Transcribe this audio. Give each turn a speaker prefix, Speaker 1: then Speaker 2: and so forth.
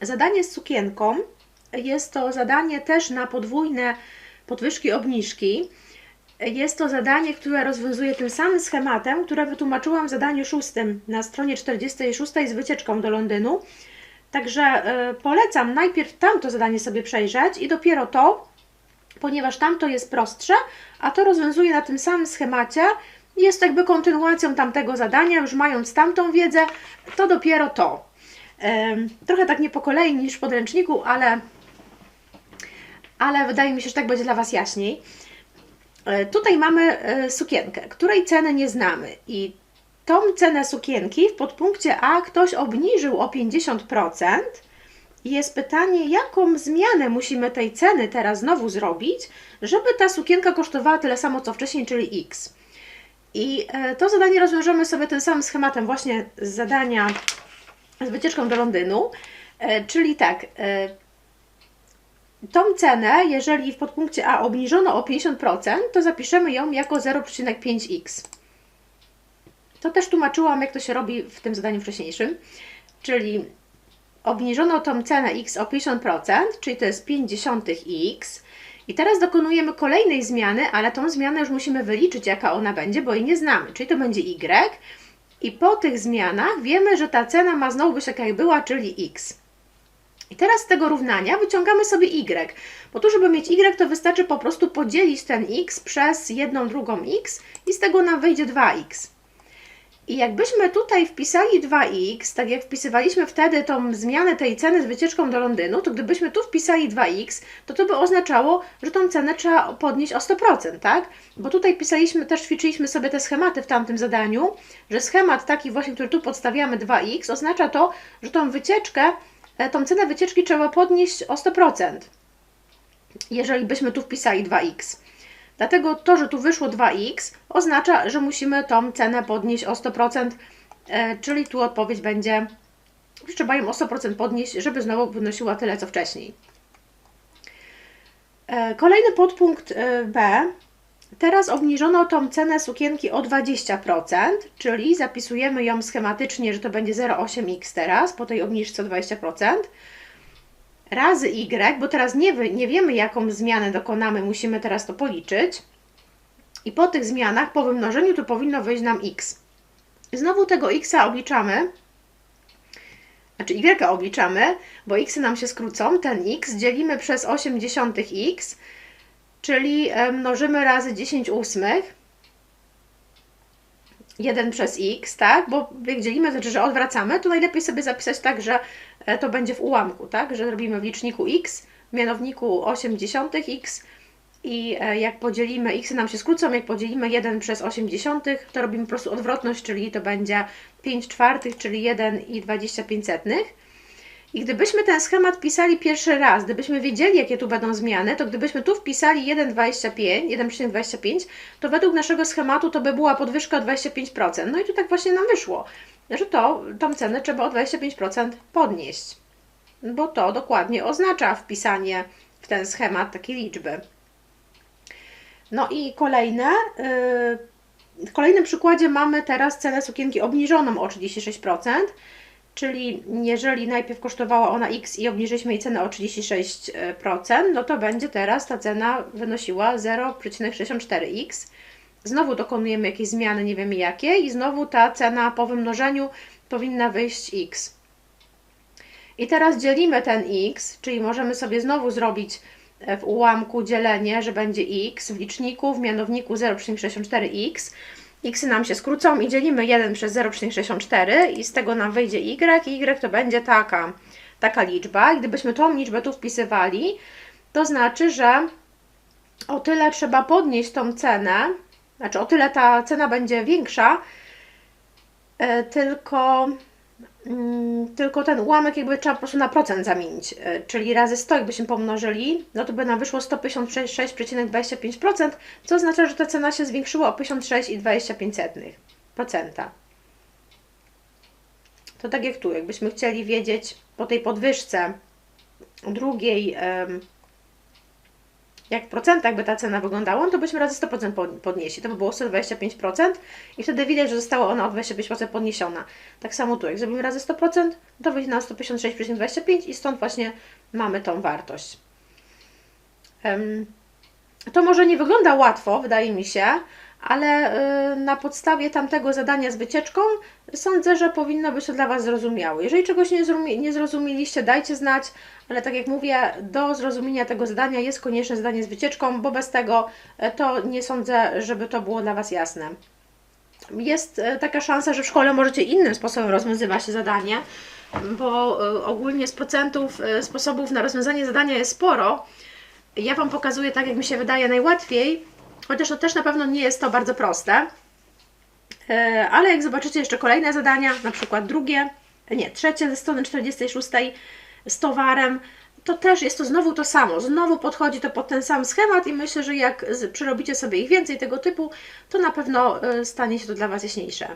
Speaker 1: Zadanie z sukienką jest to zadanie też na podwójne podwyżki obniżki. Jest to zadanie, które rozwiązuje tym samym schematem, które wytłumaczyłam w zadaniu szóstym na stronie 46 z wycieczką do Londynu. Także y, polecam najpierw tamto zadanie sobie przejrzeć i dopiero to, ponieważ tamto jest prostsze, a to rozwiązuje na tym samym schemacie. Jest jakby kontynuacją tamtego zadania, już mając tamtą wiedzę, to dopiero to. Trochę tak nie po kolei niż w podręczniku, ale, ale wydaje mi się, że tak będzie dla Was jaśniej. Y, tutaj mamy y, sukienkę, której ceny nie znamy i tą cenę sukienki w podpunkcie A ktoś obniżył o 50%. I jest pytanie, jaką zmianę musimy tej ceny teraz znowu zrobić, żeby ta sukienka kosztowała tyle samo co wcześniej, czyli X. I e, to zadanie rozwiążemy sobie tym samym schematem właśnie z zadania z wycieczką do Londynu. E, czyli tak, e, tą cenę, jeżeli w podpunkcie A obniżono o 50%, to zapiszemy ją jako 0,5x. To też tłumaczyłam, jak to się robi w tym zadaniu wcześniejszym. Czyli obniżono tą cenę x o 50%, czyli to jest 50 x. I teraz dokonujemy kolejnej zmiany, ale tą zmianę już musimy wyliczyć, jaka ona będzie, bo jej nie znamy. Czyli to będzie y. I po tych zmianach wiemy, że ta cena ma znowu być taka jak była, czyli x. I teraz z tego równania wyciągamy sobie y, bo tu, żeby mieć y, to wystarczy po prostu podzielić ten x przez jedną drugą x i z tego nam wyjdzie 2x. I jakbyśmy tutaj wpisali 2x, tak jak wpisywaliśmy wtedy tą zmianę tej ceny z wycieczką do Londynu, to gdybyśmy tu wpisali 2x, to to by oznaczało, że tą cenę trzeba podnieść o 100%, tak? Bo tutaj pisaliśmy, też ćwiczyliśmy sobie te schematy w tamtym zadaniu, że schemat taki właśnie, który tu podstawiamy 2x, oznacza to, że tą wycieczkę, e, tą cenę wycieczki trzeba podnieść o 100%, jeżeli byśmy tu wpisali 2x. Dlatego to, że tu wyszło 2x oznacza, że musimy tą cenę podnieść o 100%, e, czyli tu odpowiedź będzie, że trzeba ją o 100% podnieść, żeby znowu wynosiła tyle, co wcześniej. E, kolejny podpunkt e, B. Teraz obniżono tą cenę sukienki o 20%, czyli zapisujemy ją schematycznie, że to będzie 0,8x teraz, po tej obniżce o 20% razy y, bo teraz nie, nie wiemy, jaką zmianę dokonamy, musimy teraz to policzyć. I po tych zmianach, po wymnożeniu, to powinno wyjść nam x. Znowu tego x obliczamy, znaczy y obliczamy, bo x nam się skrócą. Ten x dzielimy przez 80 x, czyli e, mnożymy razy 10 ósmych. 1 przez x, tak? Bo jak dzielimy, to znaczy, że odwracamy, to najlepiej sobie zapisać tak, że e, to będzie w ułamku, tak? Że robimy w liczniku x, mianowniku 80 x i e, jak podzielimy, x nam się skrócą, jak podzielimy 1 przez 80, to robimy po prostu odwrotność, czyli to będzie 5 czwartych, czyli 1 i 25 setnych. I gdybyśmy ten schemat pisali pierwszy raz, gdybyśmy wiedzieli, jakie tu będą zmiany, to gdybyśmy tu wpisali 1,25, 1,25, to według naszego schematu to by była podwyżka o 25%. No i tu tak właśnie nam wyszło, że to, tą cenę trzeba o 25% podnieść, bo to dokładnie oznacza wpisanie w ten schemat takiej liczby. No i kolejne, yy, w kolejnym przykładzie mamy teraz cenę sukienki obniżoną o 36%. Czyli jeżeli najpierw kosztowała ona x i obniżyliśmy jej cenę o 36%, no to będzie teraz ta cena wynosiła 0,64x. Znowu dokonujemy jakieś zmiany, nie wiemy jakie, i znowu ta cena po wymnożeniu powinna wyjść x. I teraz dzielimy ten x, czyli możemy sobie znowu zrobić w ułamku dzielenie, że będzie x w liczniku, w mianowniku 0,64x x nam się skrócą i dzielimy 1 przez 0,64 i z tego nam wyjdzie y i y to będzie taka, taka liczba. I gdybyśmy tą liczbę tu wpisywali, to znaczy, że o tyle trzeba podnieść tą cenę, znaczy o tyle ta cena będzie większa, e, tylko tylko ten ułamek jakby trzeba po prostu na procent zamienić, e, czyli razy 100 jakbyśmy pomnożyli, no to by nam wyszło 156,25%, co oznacza, że ta cena się zwiększyła o 56,25%. To tak jak tu, jakbyśmy chcieli wiedzieć po tej podwyżce drugiej jak w procentach by ta cena wyglądała, no to byśmy razy 100% pod- podnieśli. To by było 125% i wtedy widać, że została ona o 25% podniesiona. Tak samo tu, jak zrobimy razy 100%, to wyjdzie na 156,25 i stąd właśnie mamy tą wartość. To może nie wygląda łatwo, wydaje mi się, ale y, na podstawie tamtego zadania z wycieczką sądzę, że powinno być to dla Was zrozumiałe. Jeżeli czegoś nie, zrozumie, nie zrozumieliście, dajcie znać, ale tak jak mówię, do zrozumienia tego zadania jest konieczne zadanie z wycieczką, bo bez tego e, to nie sądzę, żeby to było dla Was jasne. Jest e, taka szansa, że w szkole możecie innym sposobem rozwiązywać zadanie, bo e, ogólnie z procentów sposobów na rozwiązanie zadania jest sporo. Ja Wam pokazuję tak, jak mi się wydaje najłatwiej, chociaż to też na pewno nie jest to bardzo proste. E, Ale jak zobaczycie jeszcze kolejne zadania, na przykład drugie, nie, trzecie ze strony 46 z towarem, to też jest to znowu to samo. Znowu podchodzi to pod ten sam schemat i myślę, że jak przerobicie sobie ich więcej tego typu, to na pewno e, stanie się to dla Was jaśniejsze.